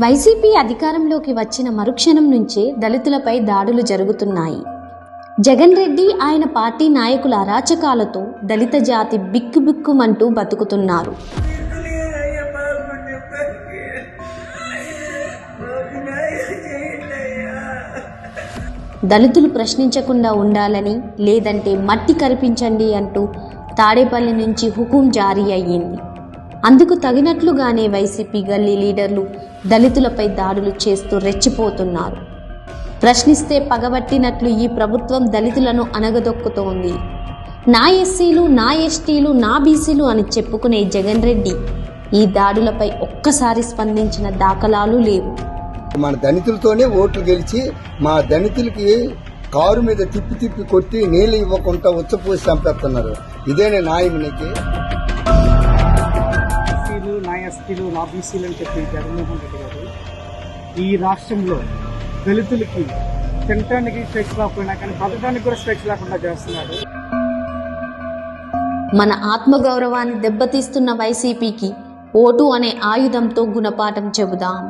YCP అధికారంలోకి వచ్చిన మరుక్షణం నుంచే దళితులపై దాడులు జరుగుతున్నాయి. జగన్ రెడ్డి ఆయన పార్టీ నాయకుల అరాచకాలతో దళిత జాతి బిక్కుబిక్కుమంటూ బతుకుతున్నారు. దళితులు ప్రశ్నించకుండా ఉండాలని లేదంటే మట్టి కరిపించండి అంటూ తాడేపల్లి నుంచి హుకుం జారీ అయ్యింది. అందుకు తగినట్లుగానే వైసీపీ గల్లీ లీడర్లు దళితులపై దాడులు చేస్తూ రెచ్చిపోతున్నారు. ప్రశ్నిస్తే పగబట్టినట్లు ఈ ప్రభుత్వం దళితులను అనగదొక్కుతోంది నా ఎస్సీలు నా ఎస్టీలు నా బీసీలు అని చెప్పుకునే జగన్ రెడ్డి ఈ దాడులపై ఒక్కసారి స్పందించిన దాఖలాలు లేవు. మన దళితులతోనే ఓట్లు గెలిచి మా దళితులకి కారు మీద తిప్పి తిప్పి కొట్టి నీళ్ళు ఇవ్వకుండా ఉచ్చపోసి చంపేస్తున్నారు. ఇదేనే న్యాయం నీకు? నా నా బీసీలు అని చెప్పి జగన్మోహన్ రెడ్డి గారు ఈ రాష్ట్రంలో దళితులకి తినటానికి స్వేచ్ఛ లేకపోయినా కానీ బతకడానికి కూడా స్వేచ్ఛ లేకుండా చేస్తున్నాడు మన ఆత్మగౌరవాన్ని దెబ్బతీస్తున్న వైసీపీకి ఓటు అనే ఆయుధంతో గుణపాఠం చెబుదాం.